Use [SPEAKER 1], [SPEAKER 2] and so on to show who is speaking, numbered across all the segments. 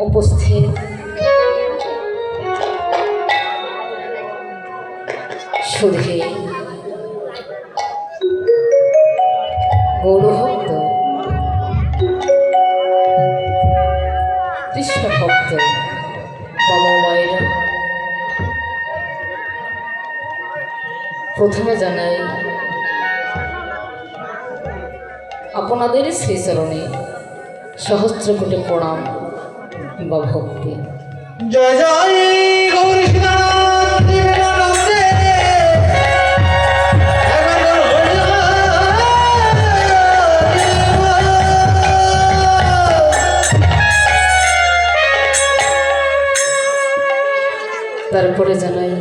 [SPEAKER 1] উপস্থিত। সুধী কৃষ্ণ ভক্ত বাবা প্রথমে জানাই আপনাদের শ্রীচরণে সহস্র কোটি প্রণাম। বা ভক্তি
[SPEAKER 2] জয় জয় গৌর
[SPEAKER 1] তারপরে জানাই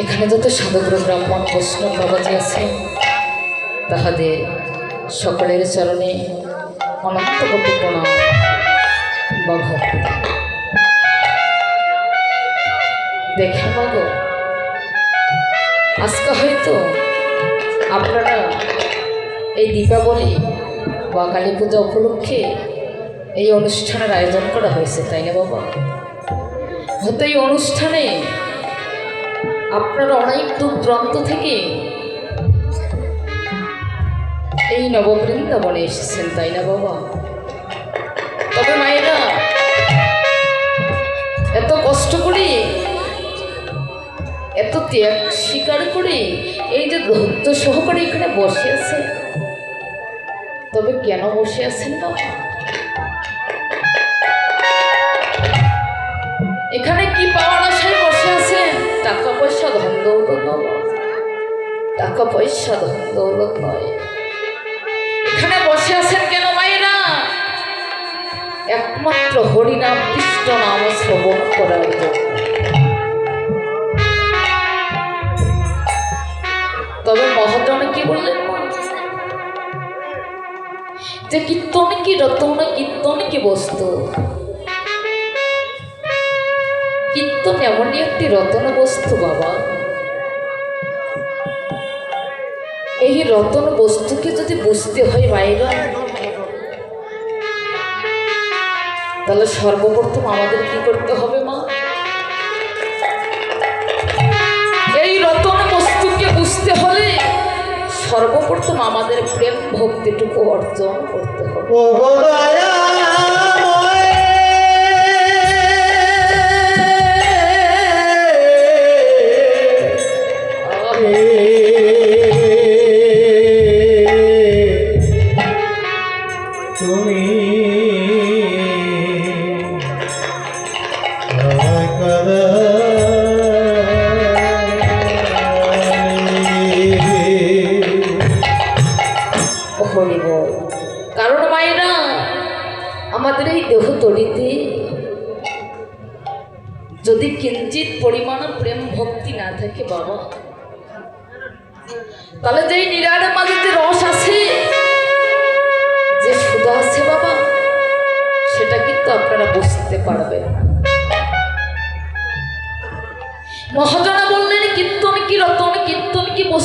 [SPEAKER 1] এখানে যত সাধুগ্র ব্রাহ্মণ বৈষ্ণব বাবাজি আছে তাহাদের সকলের চরণে অনন্ত কোটি দেখে মাগো আজকে হয়তো আপনারা এই দীপাবলি বা কালী পূজা উপলক্ষে এই অনুষ্ঠানের আয়োজন করা হয়েছে, তাই না বাবা? হয়তো এই অনুষ্ঠানে আপনারা অনেক দূর প্রান্ত থেকে এই নববৃন্দাবনে এসেছেন, তাই না বাবা? তবে মায়েরা, এত কষ্ট করে, এত ত্যাগ স্বীকার করে, এই যে ধৈর্য সহকারে এখানে বসে আছে তবে কেন বসে আছেন বাবা? এখানে কি পাওয়ার আশায় বসে আছেন? টাকা পয়সা ধন দৌলত টাকা পয়সা ধন দৌলত নয়। এখানে বসে আছেন কেন মায়েরা? একমাত্র হরিনাম কৃষ্ণ নাম শ্রবণ করার তবে মহাজন কি বললেন? যে কীর্তন কি রতন, কীর্তন কি বস্তু? কীর্তন এমনই একটি রতন বস্তু বাবা। এই রতন বস্তুকে যদি বুঝতে হয় বাইরা তাহলে সর্বপ্রথম আমাদের কি করতে হবে, মা? এই রতন বস্তুকে বুঝতে হলে সর্বপ্রথম আমাদের প্রেম ভক্তিটুকু অর্জন করতে হবে। কারণ মায়েরা, আমাদের এই দেহ তরিতে যদি কিঞ্চিত পরিমাণ প্রেম ভক্তি না থাকে বাবা, তাহলে যেই নিরার মাঝে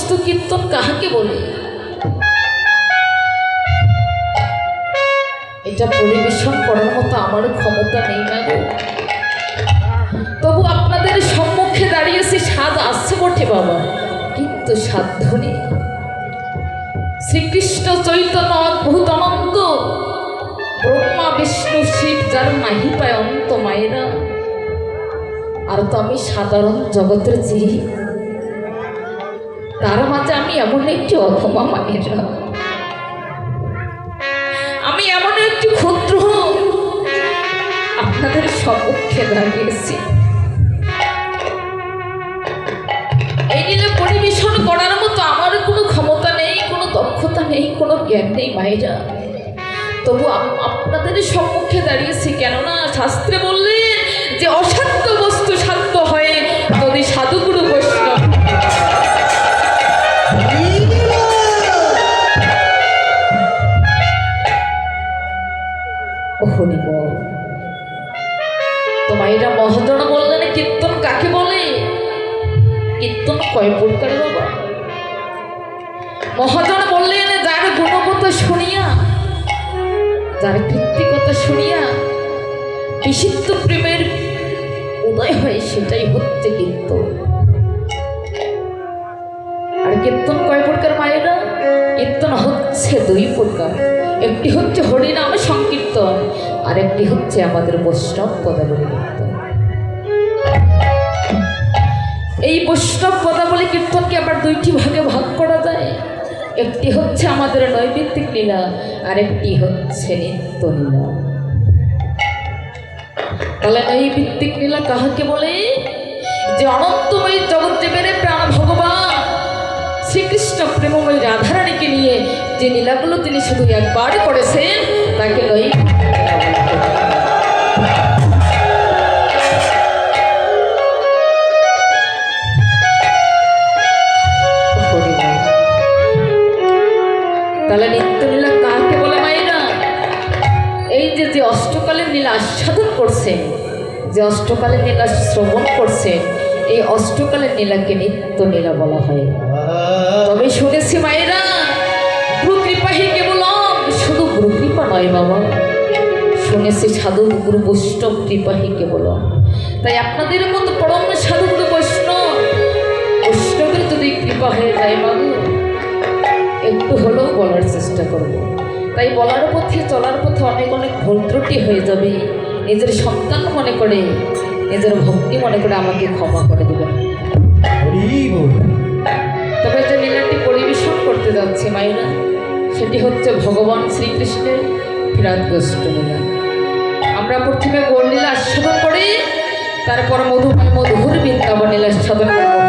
[SPEAKER 1] কীর্তন কীর্তন কাহাকে বলে? এটা পরিবেশন করার মতো আমার ক্ষমতা নেই, না তবু আপনাদের সম্মুখে দাঁড়িয়েছি স্বাদ আসছে বটে বাবা। কিন্তু সাধ্য নেই। শ্রীকৃষ্ণ চৈতন্য অদ্ভুত অনন্ত। ব্রহ্মা, বিষ্ণু, শিব, যার নাহি পায় অন্ত মায়েরা। আর তো আমি সাধারণ জগতের জীব তার মাঝে আমি এমন একটি অথমা মায়েরা। আমি এমন একটি ক্ষুদ্র। আপনাদের সম্মুখে দাঁড়িয়েছি। এই পরিবেশন করার মতো আমার কোনো ক্ষমতা নেই, কোনো দক্ষতা নেই, কোনো জ্ঞান নেই মায়েরা। তবু আপ- আপনাদের সম্মুখে দাঁড়িয়েছি কেননা শাস্ত্রে বললেন যে অসাধ্য হরি বল। তো মায়েরা মহাজন বললেন কীর্তন কাকে বলে? কীর্তন কয় প্রকার বাবা? মহাজন বললেন যার গুণগত শুনিয়া, যার কৃত্তিকতা শুনিয়া বিশুদ্ধ প্রেমের উদয় হয়, সেটাই হচ্ছে কীর্তন। আর কীর্তন কয় প্রকার মায়েরা? কীর্তন হচ্ছে দুই প্রকার। একটি হচ্ছে হরিনাম সংকীর্তন আর একটি হচ্ছে আমাদের বৈষ্ণব পদাবলী কীর্তন। এই বৈষ্ণব পদাবলী কীর্তনকে আবার দুইটি ভাগে ভাগ করা যায়। একটি হচ্ছে আমাদের নৈমিত্তিক লীলা আর একটি হচ্ছে নিত্য লীলা। তাহলে নৈমিত্তিক লীলা কাহাকে বলে? যে অনন্তময়ী প্রাণ ভগবান শ্রীকৃষ্ণ প্রেমময়ী রাধারানীকে নিয়ে যে লীলাগুলো তিনি শুধু একবার করেছেন, তাকে। হরিবল। তাহলে নিত্যলীলা কাকে বলে মায়েরা এই যে যে অষ্টকালের লীলা আস্বাদন করছেন যে অষ্টকালের লীলা শ্রবণ করছে, এই অষ্টকালের নীলাকে নিত্য লীলা বলা হয় তবে শুনেছি মায়েরা গুরু কৃপাহি কেবলম। শুধু গুরু কৃপা নয় বাবা, শুনেছি সাধু গুরু বৈষ্ণব কৃপাহি কেবলম। তাই আপনাদের মতো পরম সাধু গুরু বৈষ্ণব, বৈষ্ণবের যদি কৃপা হয়ে যায় বাবু, একটু হলেও বলার চেষ্টা করব। তাই বলার পথে, চলার পথে অনেক অনেক ভুল ত্রুটি হয়ে যাবে। নিজের সন্তান মনে করে, নিজের ভক্তি মনে করে আমাকে ক্ষমা করে দেবেন। তবে যে লীলাটি পরিবেশন করতে যাচ্ছে মাইনা সেটি হচ্ছে ভগবান শ্রীকৃষ্ণের ফিরাতগ্রস্ত লীলা আমরা প্রথমে গোল লীলা আস্বাদন করি, তারপর মধুময় মধুর বৃন্দাবন লীলা আস্বাদন করতে